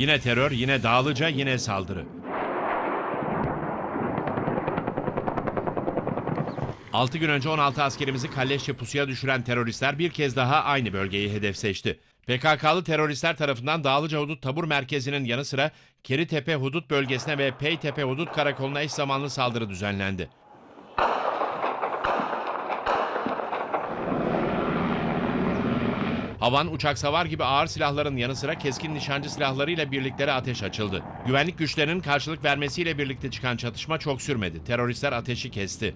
Yine terör, yine Dağlıca, yine saldırı. Altı gün önce 16 askerimizi kalleşçe pusuya düşüren teröristler bir kez daha aynı bölgeyi hedef seçti. PKK'lı teröristler tarafından Dağlıca Hudut Tabur Merkezi'nin yanı sıra Keritepe Hudut Bölgesi'ne ve Peytepe Hudut Karakolu'na eş zamanlı saldırı düzenlendi. Havan, uçak savar gibi ağır silahların yanı sıra keskin nişancı silahlarıyla birliklere ateş açıldı. Güvenlik güçlerinin karşılık vermesiyle birlikte çıkan çatışma çok sürmedi. Teröristler ateşi kesti.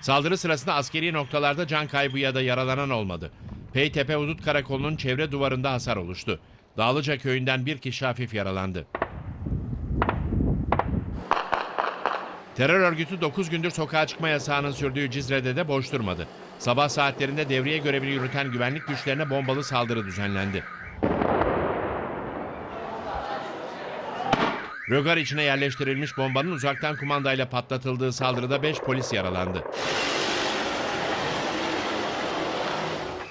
Saldırı sırasında askeri noktalarda can kaybı ya da yaralanan olmadı. Peytepe Hudut Karakolu'nun çevre duvarında hasar oluştu. Dağlıca köyünden bir kişi hafif yaralandı. Terör örgütü 9 gündür sokağa çıkma yasağının sürdüğü Cizre'de de boş durmadı. Sabah saatlerinde devriye görevini yürüten güvenlik güçlerine bombalı saldırı düzenlendi. Rögar içine yerleştirilmiş bombanın uzaktan kumandayla patlatıldığı saldırıda 5 polis yaralandı.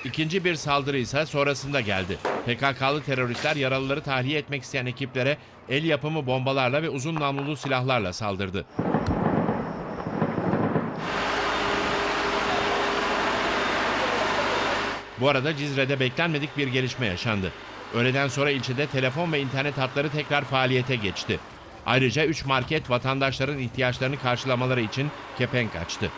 İkinci bir saldırı ise sonrasında geldi. PKK'lı teröristler yaralıları tahliye etmek isteyen ekiplere el yapımı bombalarla ve uzun namlulu silahlarla saldırdı. Bu arada Cizre'de beklenmedik bir gelişme yaşandı. Öğleden sonra ilçede telefon ve internet hatları tekrar faaliyete geçti. Ayrıca 3 market vatandaşların ihtiyaçlarını karşılamaları için kepenk açtı.